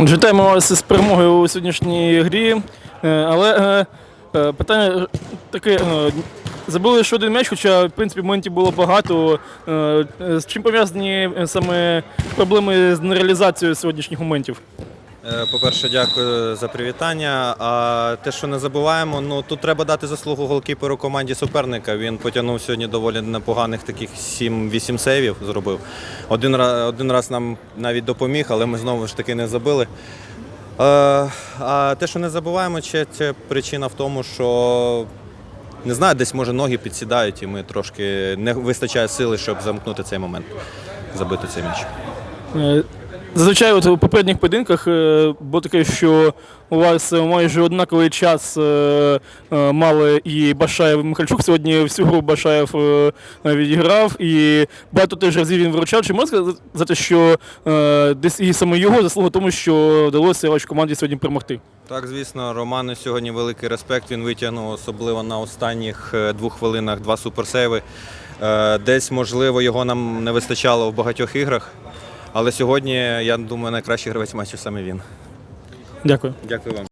Вітаємо вас з перемогою у сьогоднішній грі. Е, Але е, е, питання таке: забули ще один м'яч, хоча в принципі моментів було багато. З чим пов'язані саме проблеми з нереалізацією сьогоднішніх моментів? Е, По-перше, дякую за привітання. А те, що не забуваємо, ну тут треба дати заслугу голкіперу команді суперника. Він потягнув сьогодні доволі непоганих таких 7-8 сейвів зробив. Один раз, один раз нам навіть допоміг, але ми знову ж таки не забили. Е, А те, що не забуваємо, це, це причина в тому, що не знаю, десь може ноги підсідають, і ми трошки не вистачає сили, щоб замкнути цей момент, забити цей м'яч. Зазвичай от у попередніх поєдинках е, було таке, що у вас майже однаковий час е, е, мали і Башаєв і Михальчук. Сьогодні всю Башаєв е, відіграв і багато теж разів він виручав. Чи можна сказати, що десь і саме його заслуга тому, що вдалося вашій команді сьогодні перемогти? Так, звісно, Роману сьогодні великий респект. Він витягнув особливо на останніх двох хвилинах два суперсейви. Десь, можливо, його нам не вистачало в багатьох іграх. Але сьогодні, я думаю, найкращий гравець матчу саме він. Дякую. Дякую вам.